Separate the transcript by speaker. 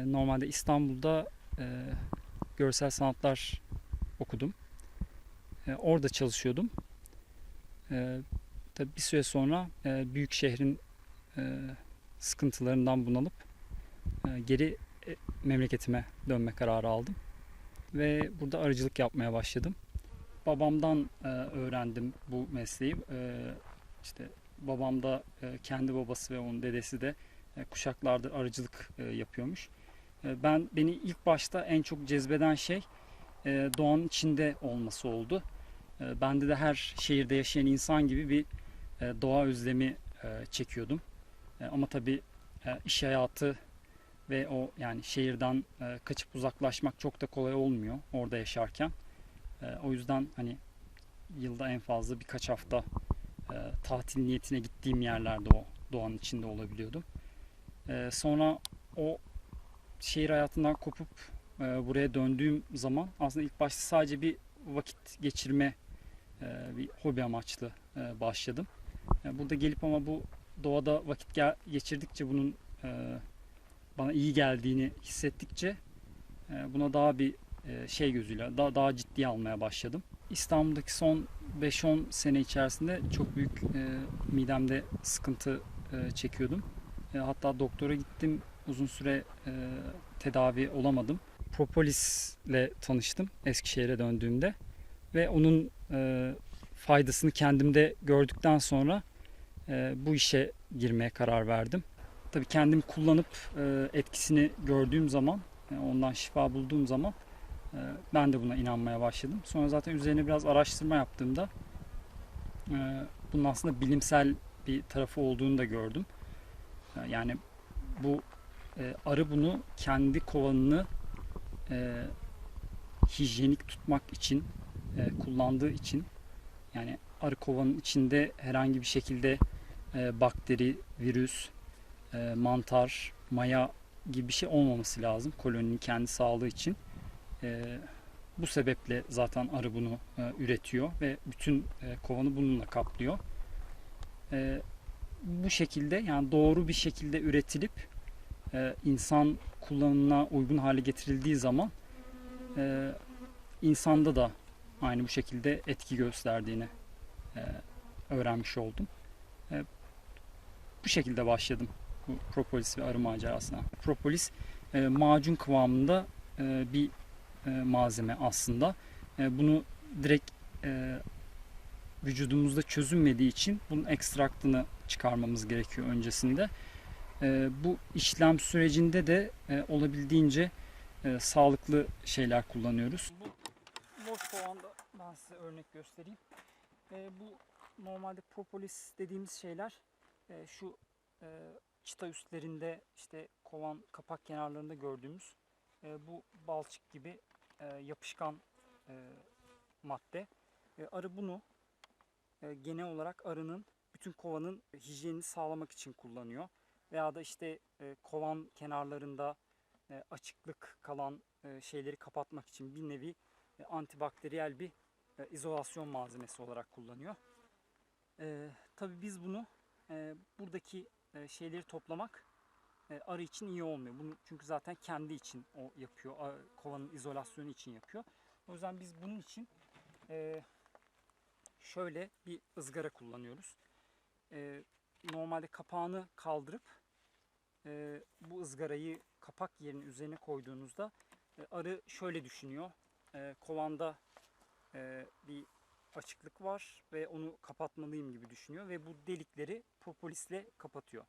Speaker 1: E, Normalde İstanbul'da e, görsel sanatlar okudum. E, orada çalışıyordum. E, tabii bir süre sonra e, büyük şehrin e, sıkıntılarından bunalıp e, geri e, memleketime dönme kararı aldım. Ve burada arıcılık yapmaya başladım. Babamdan e, öğrendim bu mesleği. E, işte babam da e, kendi babası ve onun dedesi de e, kuşaklardır arıcılık e, yapıyormuş. E, Ben beni ilk başta en çok cezbeden şey e, doğanın içinde olması oldu. E, Bende de her şehirde yaşayan insan gibi bir e, doğa özlemi e, çekiyordum. Ama tabii iş hayatı ve o yani şehirden kaçıp uzaklaşmak çok da kolay olmuyor orada yaşarken. O yüzden hani yılda en fazla birkaç hafta tatil niyetine gittiğim yerlerde o doğanın içinde olabiliyordum. Sonra o şehir hayatından kopup e, buraya döndüğüm zaman aslında ilk başta sadece bir vakit geçirme e, bir hobi amaçlı e, başladım. E, burada gelip ama bu doğada vakit gel- geçirdikçe bunun e, bana iyi geldiğini hissettikçe e, buna daha bir e, şey gözüyle daha daha ciddiye almaya başladım. İstanbul'daki son 5-10 sene içerisinde çok büyük e, midemde sıkıntı e, çekiyordum. E, hatta doktora gittim uzun süre e, tedavi olamadım. Propolisle tanıştım Eskişehir'e döndüğümde ve onun e, faydasını kendimde gördükten sonra e, bu işe girmeye karar verdim. Tabii kendim kullanıp e, etkisini gördüğüm zaman, e, ondan şifa bulduğum zaman e, ben de buna inanmaya başladım. Sonra zaten üzerine biraz araştırma yaptığımda e, bunun aslında bilimsel bir tarafı olduğunu da gördüm. E, Yani bu e, arı bunu kendi kovanını e, hijyenik tutmak için e, kullandığı için yani arı kovanın içinde herhangi bir şekilde e, bakteri, virüs, e, mantar, maya gibi bir şey olmaması lazım koloninin kendi sağlığı için. E, bu sebeple zaten arı bunu e, üretiyor ve bütün e, kovanı bununla kaplıyor. E, bu şekilde yani doğru bir şekilde üretilip e, insan kullanımına uygun hale getirildiği zaman e, insanda da aynı bu şekilde etki gösterdiğini e, öğrenmiş oldum. Bu şekilde başladım bu propolis ve arı macerasına. Propolis macun kıvamında bir malzeme aslında. Bunu direkt vücudumuzda çözünmediği için bunun ekstraktını çıkarmamız gerekiyor öncesinde. E, bu işlem sürecinde de e, olabildiğince e, sağlıklı şeyler kullanıyoruz. Bu boş kovanda ben size örnek göstereyim. E, bu normalde propolis dediğimiz şeyler e, şu e, çıta üstlerinde işte kovan kapak kenarlarında gördüğümüz bu balçık gibi yapışkan madde. Arı bunu genel olarak arının bütün kovanın hijyenini sağlamak için kullanıyor. Veya da işte e, kovan kenarlarında e, açıklık kalan e, şeyleri kapatmak için bir nevi e, antibakteriyel bir e, izolasyon malzemesi olarak kullanıyor. E, tabii biz bunu e, buradaki e, şeyleri toplamak e, arı için iyi olmuyor. Bunu çünkü zaten kendi için o yapıyor. a- Kovanın izolasyonu için yapıyor. O yüzden biz bunun için e, şöyle bir ızgara kullanıyoruz. E, normalde kapağını kaldırıp e, bu ızgarayı kapak yerinin üzerine koyduğunuzda e, arı şöyle düşünüyor. E, kovanda e, bir açıklık var ve onu kapatmalıyım gibi düşünüyor ve bu delikleri propolisle kapatıyor.